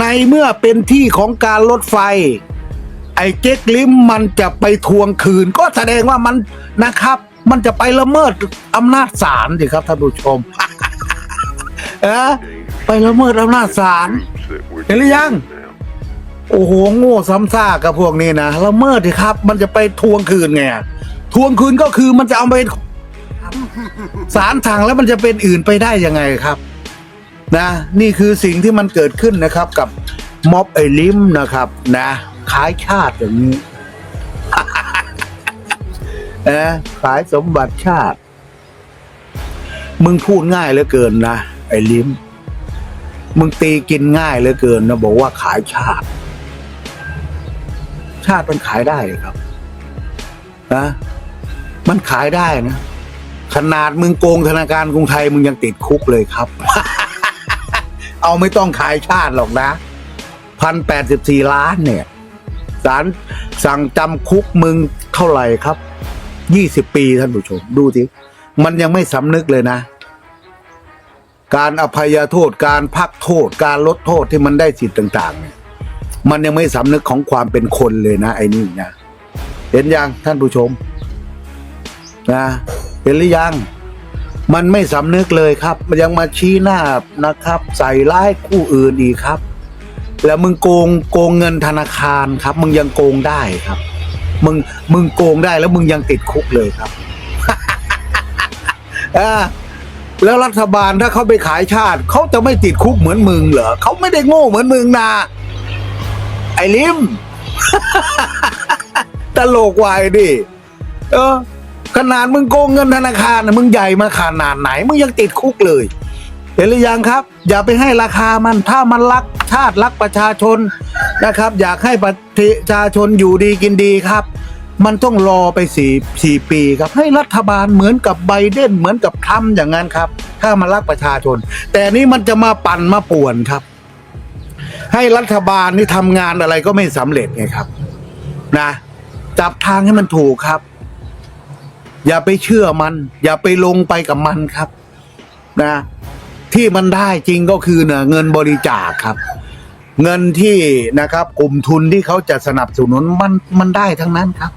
ในเมื่อเป็นที่ของการรถไฟ ไอ้เจ๊กลิมมันจะไปทวงคืน ก็แสดงว่ามันนะครับ มันจะไปละเมิดอำนาจศาลสิครับท่านผู้ชมเออไปละเมิดอำนาจศาลเห็นหรือยัง โอ้โหโง่ซ้ำซากกับพวกนี้นะละเมิดสิครับ มันจะไปทวงคืนไงทวงคืนก็คือมันจะเอาไปศาลสั่งแล้วมันจะเป็นอื่นไปได้ยังไงครับ นะนี่คือสิ่งที่มันเกิดขึ้นนะครับกับม็อบไอ้ลิมนะครับนะขายชาติอย่างนี้นะขายสมบัติชาติ มึงพูดง่ายเหลือเกินนะไอ้ลิมมึงตีกินง่ายเหลือเกินนะบอกว่าขายชาติ ชาติมันขายได้ครับนะมันขายได้นะ ขนาดมึงโกงธนาคารกรุงไทยมึงยังติดคุกเลยครับ เอาไม่ต้องขายชาติหรอกนะพันแปดสิบสี่ล้านเนี่ยศาลสั่งจำคุกมึงเท่าไหร่ครับยี่สิบปีท่านผู้ชม ดูสิมันยังไม่สำนึกเลยนะ การอภัยโทษการพักโทษ การลดโทษที่มันได้สิทธิ์ต่าง ๆ เนี่ย มันยังไม่สำนึกของความเป็นคนเลยนะ ไอ้นี่นะเห็นยังท่านผู้ชม นะ เห็นหรือยัง มันไม่สำนึกเลยครับ มันยังมาชี้หน้านะครับ ใส่ร้ายคู่อื่นอีกครับ แล้วมึงโกงโกงเงินธนาคารครับ มึงยังโกงได้ครับ มึงมึงโกงได้แล้วมึงยังติดคุกเลยครับแล้วรัฐบาลถ้าเขาไปขายชาติเขาจะไม่ติดคุกเหมือนมึงเหรอเขาไม่ได้โง่เหมือนมึงนะไอ้ลิมตลกวายดิเออ ขนาดมึงโกงเงินธนาคารนะมึงใหญ่มาขนาดไหน มึงยังติดคุกเลยเห็นหรือยังครับ อย่าไปให้ราคามันถ้ามันรักชาติรักประชาชนนะครับ อยากให้ประชาชนอยู่ดีกินดีครับ มันต้องรอไปสี่สี่ปีครับให้รัฐบาลเหมือนกับไบเดนเหมือนกับทรัมป์อย่างนั้นครับ ถ้ามันรักประชาชน แต่นี่มันจะมาปั่นมาป่วนครับ ให้รัฐบาลนี่ทำงานอะไรก็ไม่สำเร็จไงครับ นะ จับทางให้มันถูกครับ อย่าไปเชื่อมัน อย่าไปลงไปกับมันครับ นะ ที่มันได้จริงก็คือเนี่ยเงินบริจาคครับ เงินที่นะครับ กลุ่มทุนที่เขาจะสนับสนุนมันมันได้ทั้งนั้นครับ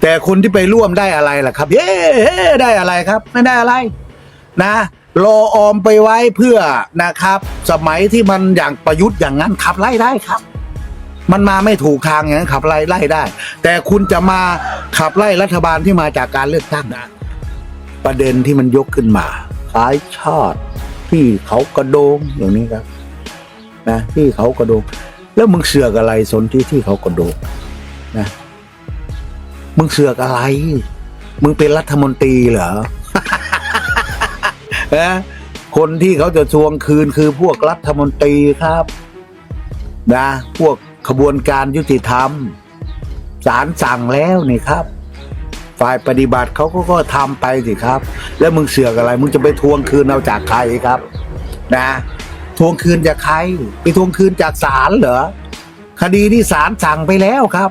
แต่คนที่ไปร่วมได้อะไรล่ะครับ เย้ได้อะไรครับ ไม่ได้อะไร นะรอออมไปไว้เพื่อนะครับ สมัยที่มันอย่างประยุทธ์อย่างนั้นขับไล่ได้ครับ มันมาไม่ถูกทางอย่างนั้นขับไล่ไล่ได้ แต่คุณจะมาขับไล่รัฐบาลที่มาจากการเลือกตั้งนะประเด็นที่มันยกขึ้นมาขายชาติที่เขากระโดงอย่างนี้ครับนะที่เขากระโดง แล้วมึงเสือกอะไรสนที่ที่เขากระโดงนะมึงเสือกอะไร มึงเป็นรัฐมนตรีเหรอนะคนที่เขาจะทวงคืนคือพวกรัฐมนตรีครับ นะ พวก ขบวนการยุติธรรมศาลสั่งแล้วนี่ครับ ฝ่ายปฏิบัติเขาก็ก็ทำไปสิครับ แล้วมึงเสือกอะไร มึงจะไปทวงคืนเอาจากใครครับ นะ ทวงคืนจากใคร ไปทวงคืนจากศาลเหรอคดีที่ศาลสั่งไปแล้วครับ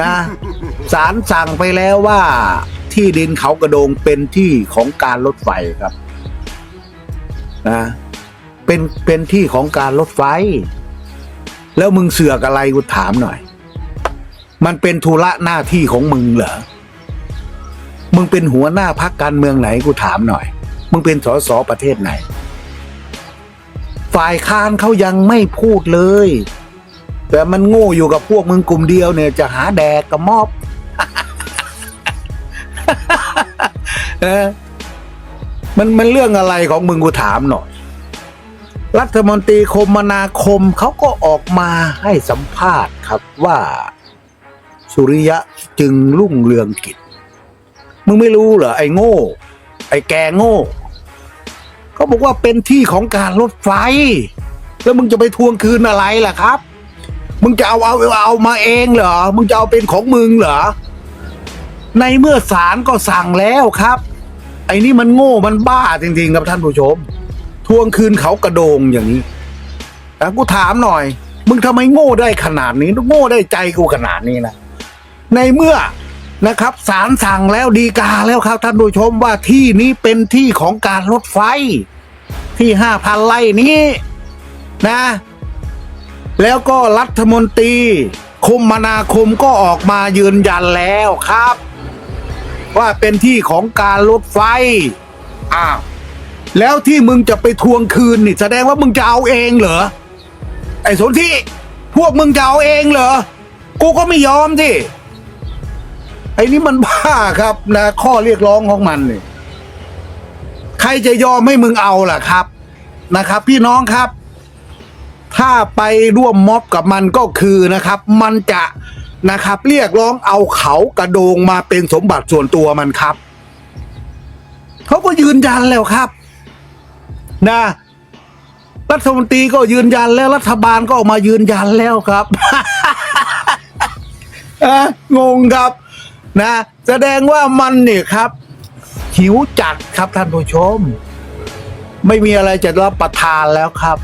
นะศาลสั่งไปแล้วว่า ที่ดินเขากระโดงเป็นที่ของการรถไฟครับ นะเป็นเป็นที่ของการรถไฟ แล้วมึงเสือกอะไรกูถามหน่อย มันเป็นธุระหน้าที่ของมึงเหรอ มึงเป็นหัวหน้าพักการเมืองไหนกูถามหน่อย มึงเป็นสสประเทศไหน ฝ่ายค้านเขายังไม่พูดเลย แต่มันโง่อยู่กับพวกมึงกลุ่มเดียวเนี่ย จะหาแดกกับมอบเออมันมันเรื่องอะไรของมึงกูถามหน่อย รัฐมนตรีคมนาคมเขาก็ออกมาให้สัมภาษณ์ครับว่า สุริยะจึงรุ่งเรืองกิจ มึงไม่รู้เหรอไอ้โง่ ไอ้แกโง่เขาบอกว่าเป็นที่ของการรถไฟ แล้วมึงจะไปทวงคืนอะไรล่ะครับ มึงจะเอาเอาเอามาเองเหรอ มึงจะเอาเป็นของมึงเหรอ ในเมื่อศาลก็สั่งแล้วครับ ไอ้นี่มันโง่มันบ้าจริงๆครับท่านผู้ชม ทวงคืนเขากระโดงอย่างนี้แต่กูถามหน่อย มึงทำไมโง่ได้ขนาดนี้ โง่ได้ใจกูขนาดนี้นะในเมื่อนะครับศาลสั่งแล้วดีกาแล้วครับท่านผู้ชมว่าที่นี้เป็นที่ของการรถไฟ ที่ห้าพันไร่นี้นะ แล้วก็รัฐมนตรีคมนาคมก็ออกมายืนยันแล้วครับ ว่าเป็นที่ของการรถไฟอ้าว แล้วที่มึงจะไปทวงคืนนี่แสดงว่ามึงจะเอาเองเหรอ ไอ้สนที่พวกมึงจะเอาเองเหรอ กูก็ไม่ยอมสิ ไอ้นี่มันบ้าครับนะข้อเรียกร้องของมันนี่ใครจะยอมให้มึงเอาล่ะครับนะครับ พี่น้องครับ ถ้าไปร่วมม็อบกับมันก็คือนะครับ มันจะนะครับ เรียกร้องเอาเขากระโดงมาเป็นสมบัติส่วนตัวมันครับ เขาก็ยืนยันแล้วครับ นะ รัฐมนตรีก็ยืนยันแล้วรัฐบาลก็ออกมายืนยันแล้วครับงงครับ นะ แสดงว่ามันเนี่ยครับ หิวจัดครับท่านผู้ชม ไม่มีอะไรจะรับประทานแล้วครับ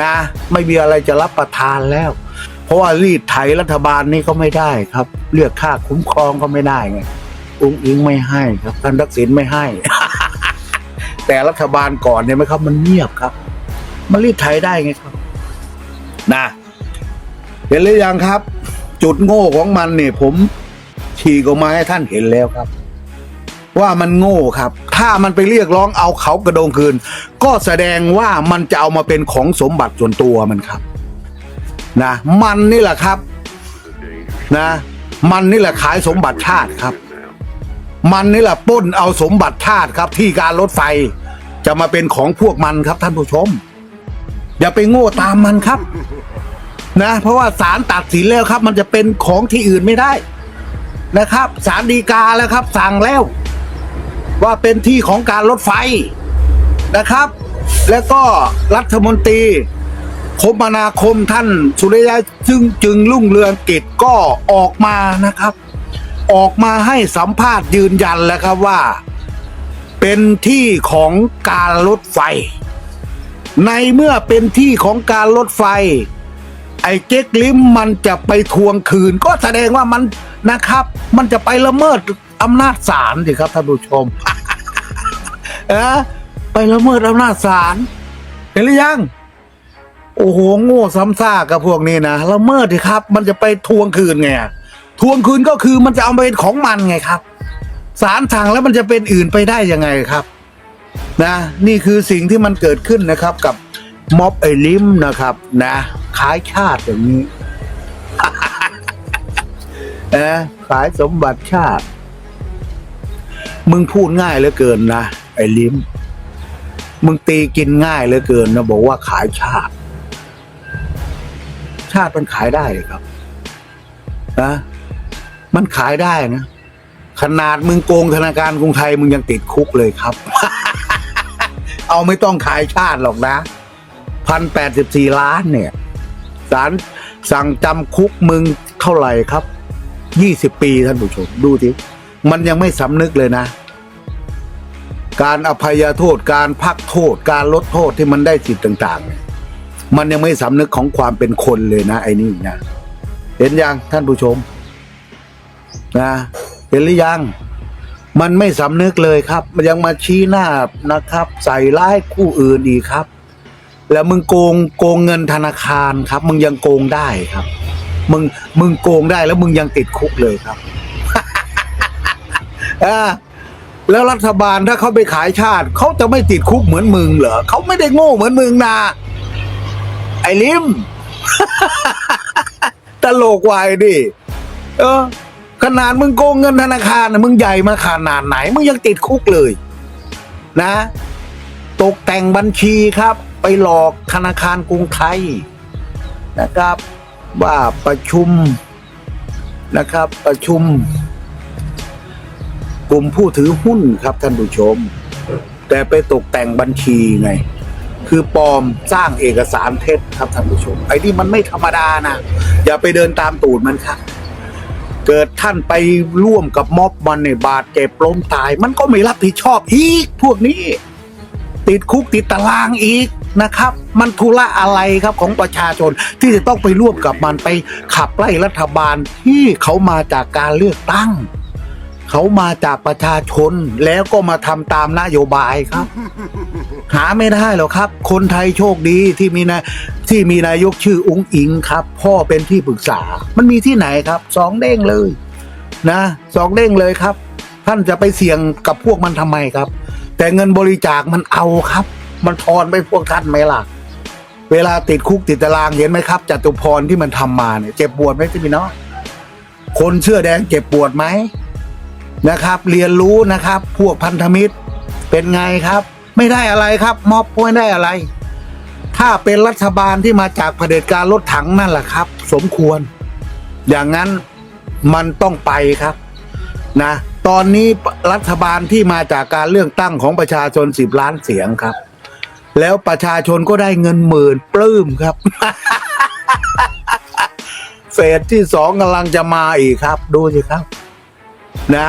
นะ ไม่มีอะไรจะรับประทานแล้ว เพราะว่ารีดไถรัฐบาลนี่ก็ไม่ได้ครับ เรียกค่าคุ้มครองก็ไม่ได้ไงอุ้งอิงไม่ให้ครับท่านทักษิณไม่ให้ แต่รัฐบาลก่อนเนี่ยไหมครับ มันเงียบครับ มันรีดไถได้ไงครับ นะเห็นหรือยังครับ จุดโง่ของมันเนี่ยผมฉีกออกมาให้ท่านเห็นแล้วครับ ว่ามันโง่ครับ ถ้ามันไปเรียกร้องเอาเขากระโดงคืน ก็แสดงว่ามันจะเอามาเป็นของสมบัติส่วนตัวมันครับ นะ มันนี่แหละครับ นะ มันนี่แหละขายสมบัติชาติครับ มันนี่แหละป้นเอาสมบัติชาติครับ ที่การรถไฟ จะมาเป็นของพวกมันครับท่านผู้ชม อย่าไปโง่ตามมันครับ นะ เพราะว่าศาลตัดสินแล้วครับ มันจะเป็นของที่อื่นไม่ได้ นะครับศาลฎีกาแล้วครับ สั่งแล้ว ว่าเป็นที่ของการรถไฟนะครับ แล้วก็รัฐมนตรีคมนาคมท่านสุริยะจึงจึงรุ่งเรืองกิจก็ออกมานะครับ ออกมาให้สัมภาษณ์ยืนยันแล้วครับว่า เป็นที่ของการรถไฟ ในเมื่อเป็นที่ของการรถไฟ ไอ้เจ๊กลิมมันจะไปทวงคืน ก็แสดงว่ามันนะครับ มันจะไปละเมิดอำนาจศาลสิครับท่านผู้ชมเอะไปละเมิดอำนาจศาลเห็นหรือยังโอ้โหโง่ซ้ำซากกับพวกนี้นะละเมิดสิครับ มันจะไปทวงคืนไง ทวงคืนก็คือมันจะเอาไปเป็นของมันไงครับศาลสั่งแล้วมันจะเป็นอื่นไปได้ยังไงครับ นะ นี่คือสิ่งที่มันเกิดขึ้นนะครับ กับม็อบไอลิมนะครับ นะขายชาติอย่างนี้นะขายสมบัติชาติ มึงพูดง่ายเหลือเกินนะไอลิมมึงตีกินง่ายเหลือเกินนะบอกว่าขายชาติ ชาติมันขายได้เหรอครับ นะ มันขายได้นะ ขนาดมึงโกงธนาคารกรุงไทยมึงยังติดคุกเลยครับ เอาไม่ต้องขายชาติหรอกนะพันแปดสิบสี่ล้านเนี่ยศาลสั่งจำคุกมึงเท่าไหร่ครับยี่สิบปีท่านผู้ชมดูสิมันยังไม่สำนึกเลยนะ การอภัยโทษการพักโทษ การลดโทษที่มันได้สิทธิ์ต่าง ๆ มันยังไม่สำนึกของความเป็นคนเลยนะ ไอ้นี่นะ เห็นยังท่านผู้ชม นะเห็นหรือยัง มันไม่สำนึกเลยครับ มันยังมาชี้หน้านะครับ ใส่ร้ายคู่อื่นอีกครับ แล้วมึงโกงโกงเงินธนาคารครับ มึงยังโกงได้ครับ มึงมึงโกงได้แล้วมึงยังติดคุกเลยครับอ่าแล้วรัฐบาลถ้าเขาไปขายชาติเขาจะไม่ติดคุกเหมือนมึงเหรอเขาไม่ได้โง่เหมือนมึงนะไอ้ลิมตลกวายดิ เออ ขนาดมึงโกงเงินธนาคารนะมึงใหญ่มาขนาดไหน มึงยังติดคุกเลย นะ ตกแต่งบัญชีครับ ไปหลอกธนาคารกรุงไทยนะครับ ว่าประชุมนะครับ ประชุม กลุ่มผู้ถือหุ้นครับท่านผู้ชม แต่ไปตกแต่งบัญชีไง คือปลอมสร้างเอกสารเท็จครับท่านผู้ชม ไอ้นี่มันไม่ธรรมดานะ อย่าไปเดินตามตูดมันครับ เกิดท่านไปร่วมกับม็อบมันเนี่ยบาดเจ็บล้มตาย มันก็ไม่รับผิดชอบอีก พวกนี้ ติดคุกติดตารางอีกนะครับ มันธุระอะไรครับของประชาชนที่จะต้องไปร่วมกับมันไปขับไล่รัฐบาลที่เขามาจากการเลือกตั้ง เขามาจากประชาชนแล้วก็มาทำตามนโยบายครับ หาไม่ได้หรอกครับ คนไทยโชคดีที่มีนะที่มีนายกชื่ออุ้งอิงครับ พ่อเป็นที่ปรึกษา มันมีที่ไหนครับสองเด้งเลยนะสองเด้งเลยครับ ท่านจะไปเสี่ยงกับพวกมันทำไมครับ แต่เงินบริจาคมันเอาครับ มันทอนไปพวกท่านไหมล่ะ เวลาติดคุกติดตารางเห็นไหมครับจตุพรที่มันทำมาเนี่ยเจ็บปวดไหมพี่มีเน้องคนเสื้อแดงเจ็บปวดไหม นะครับ เรียนรู้นะครับ พวกพันธมิตรเป็นไงครับ ไม่ได้อะไรครับม็อบไม่ได้อะไร ถ้าเป็นรัฐบาลที่มาจากเผด็จการรถถังนั่นแหละครับ สมควร อย่างนั้นมันต้องไปครับนะตอนนี้รัฐบาลที่มาจากการเลือกตั้งของประชาชนสิบล้านเสียงครับ แล้วประชาชนก็ได้เงินหมื่นปลื้มครับเฟสที่สองกำลังจะมาอีกครับ ดูสิครับ นะ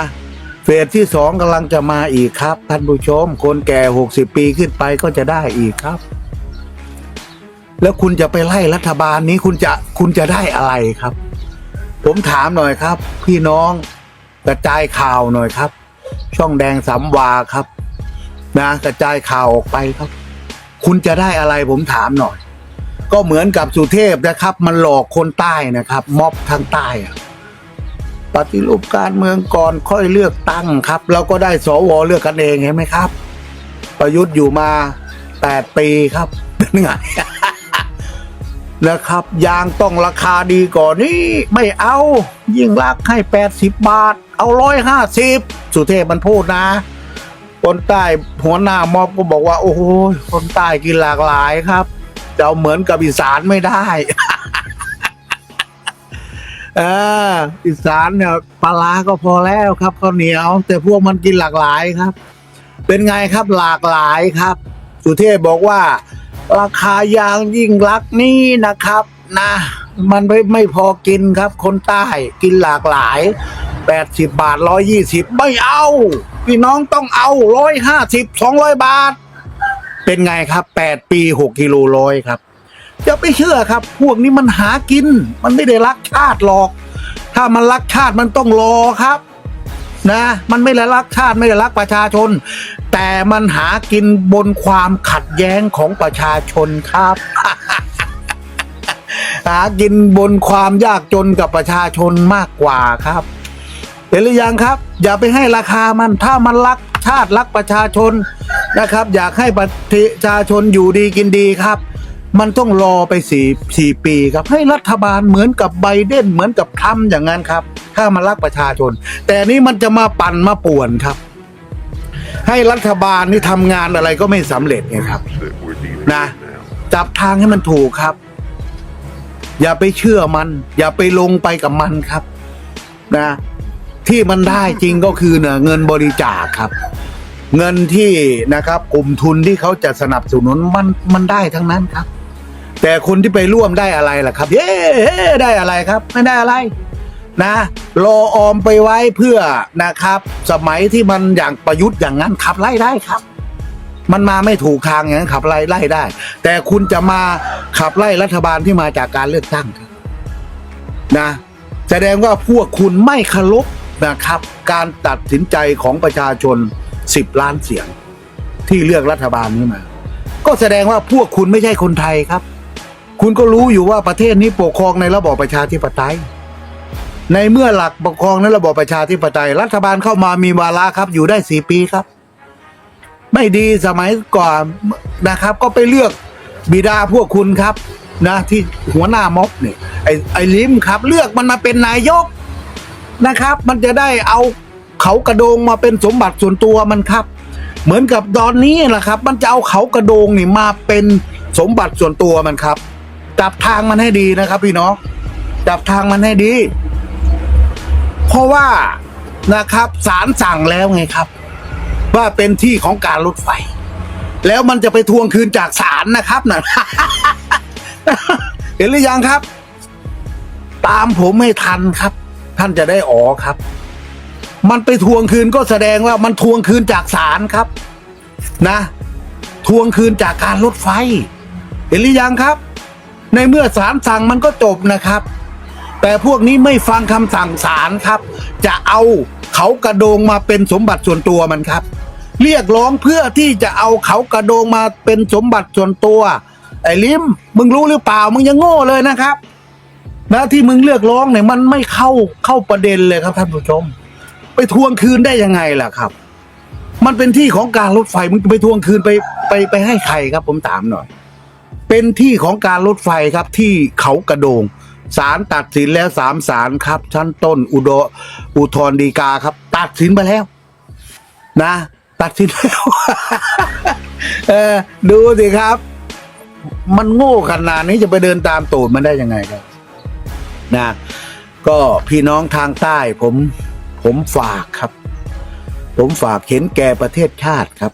เฟสที่สองกำลังจะมาอีกครับท่านผู้ชม คนแก่หกสิบปีขึ้นไปก็จะได้อีกครับ แล้วคุณจะไปไล่รัฐบาลนี้คุณจะคุณจะได้อะไรครับ ผมถามหน่อยครับ พี่น้องกระจายข่าวหน่อยครับ ช่องแดงสามวาครับ นะกระจายข่าวออกไปครับ คุณจะได้อะไรผมถามหน่อย ก็เหมือนกับสุเทพนะครับ มันหลอกคนใต้นะครับ ม็อบทางใต้อะ ปฏิรูปการเมืองก่อนค่อยเลือกตั้งครับเราก็ได้สวเลือกกันเองเห็นไหมครับ ประยุทธ์อยู่มาแปดปีครับเป็นไงนะครับ ยางต้องราคาดีก่อนนี่ไม่เอายิ่งรักให้แปดสิบบาท เอาร้อยห้าสิบสุเทพมันพูดนะ คนใต้หัวหน้ามอบก็บอกว่า โอ้โหคนใต้กินหลากหลายครับจะเอาเหมือนกับอีสานไม่ได้ เอออีสานเนี่ยปลาร้าก็พอแล้วครับข้าวเหนียว แต่พวกมันกินหลากหลายครับ เป็นไงครับหลากหลายครับ สุเทพบอกว่า ราคายางยิ่งรักนี่นะครับ นะ มันไม่ไม่พอกินครับ คนใต้กินหลากหลายแปดสิบบาทร้อยยี่สิบไม่เอา พี่น้องต้องเอาร้อยห้าสิบสองร้อยบาท เป็นไงครับแปดปีหกกิโลร้อยครับ ไปเชื่อครับ พวกนี้มันหากิน มันไม่ได้รักชาติหรอก ถ้ามันรักชาติมันต้องรอครับนะมันไม่ได้รักชาติไม่ได้รักประชาชน แต่มันหากินบนความขัดแย้งของประชาชนครับ หากินบนความยากจนกับประชาชนมากกว่าครับเห็นหรือยังครับ อย่าไปให้ราคามันถ้ามันรักชาติรักประชาชนนะครับ อยากให้ประชาชนอยู่ดีกินดีครับ มันต้องรอไปสี่สี่ปีครับให้รัฐบาลเหมือนกับไบเดนเหมือนกับทรัมป์อย่างนั้นครับ ถ้ามันรักประชาชน แต่นี่มันจะมาปั่นมาป่วนครับ ให้รัฐบาลนี่ทำงานอะไรก็ไม่สำเร็จไงครับ that we're dealing Nah. with now. จับทางให้มันถูกครับ อย่าไปเชื่อมัน อย่าไปลงไปกับมันครับ นะ ที่มันได้จริงก็คือเนี่ยเงินบริจาคครับเงินที่นะครับกลุ่มทุนที่เขาจะสนับสนุนมันมันได้ทั้งนั้นครับ แต่คนที่ไปร่วมได้อะไรล่ะครับเย้ได้อะไรครับ ไม่ได้อะไรนะรอออมไปไว้เพื่อนะครับ สมัยที่มันอย่างประยุทธ์อย่างนั้นขับไล่ได้ครับ มันมาไม่ถูกทางอย่างนั้นขับไล่ไล่ได้ แต่คุณจะมาขับไล่รัฐบาลที่มาจากการเลือกตั้งนะ แสดงว่าพวกคุณไม่เคารพนะครับ การตัดสินใจของประชาชนสิบล้านเสียง ที่เลือกรัฐบาลนี้มา ก็แสดงว่าพวกคุณไม่ใช่คนไทยครับ คุณก็รู้อยู่ว่าประเทศนี้ปกครองในระบอบประชาธิปไตย ในเมื่อหลักปกครองในระบอบประชาธิปไตย รัฐบาลเข้ามามีวาระครับ อยู่ได้สี่ปีครับ ไม่ดีสมัยก่อนนะครับ ก็ไปเลือกบิดาพวกคุณครับ นะ ที่หัวหน้าม็อบเนี่ยไอ้ไอ้ลิมครับ เลือกมันมาเป็นนายกนะครับ มันจะได้เอาเขากระโดงมาเป็นสมบัติส่วนตัวมันครับ เหมือนกับตอนนี้แหละครับ มันจะเอาเขากระโดงนี่มาเป็นสมบัติส่วนตัวมันครับ จับทางมันให้ดีนะครับ พี่น้องจับทางมันให้ดี เพราะว่านะครับศาลสั่งแล้วไงครับ ว่าเป็นที่ของการรถไฟ แล้วมันจะไปทวงคืนจากศาลนะครับนะเห็นหรือยังครับ ตามผมไม่ทันครับ ท่านจะได้อ๋อครับ มันไปทวงคืนก็แสดงว่ามันทวงคืนจากศาลครับ นะ ทวงคืนจากการรถไฟ เห็นหรือยังครับ ในเมื่อศาลสั่งมันก็จบนะครับ แต่พวกนี้ไม่ฟังคำสั่งศาลครับ จะเอาเขากระโดงมาเป็นสมบัติส่วนตัวมันครับ เรียกร้องเพื่อที่จะเอาเขากระโดงมาเป็นสมบัติส่วนตัว ไอ้ลิมมึงรู้หรือเปล่ามึงยังโง่เลยนะครับนะที่มึงเรียกร้องเนี่ยมันไม่เข้าเข้าประเด็นเลยครับท่านผู้ชม ไปทวงคืนได้ยังไงล่ะครับ มันเป็นที่ของการรถไฟมึงไปทวงคืนไปไปไปให้ใครครับผมถามหน่อย เป็นที่ของการรถไฟครับที่เขากระโดงศาลตัดสินแล้วสามศาลครับ ชั้นต้นอุดอุทธรดีกาครับ ตัดสินไปแล้ว นะ ตัดสินแล้วเออดูสิครับ มันโง่ขนาดนี้จะไปเดินตามตูดมันได้ยังไงครับ นะ ก็พี่น้องทางใต้ ผม ผมฝากครับ ผมฝากเห็นแก่ประเทศชาติครับ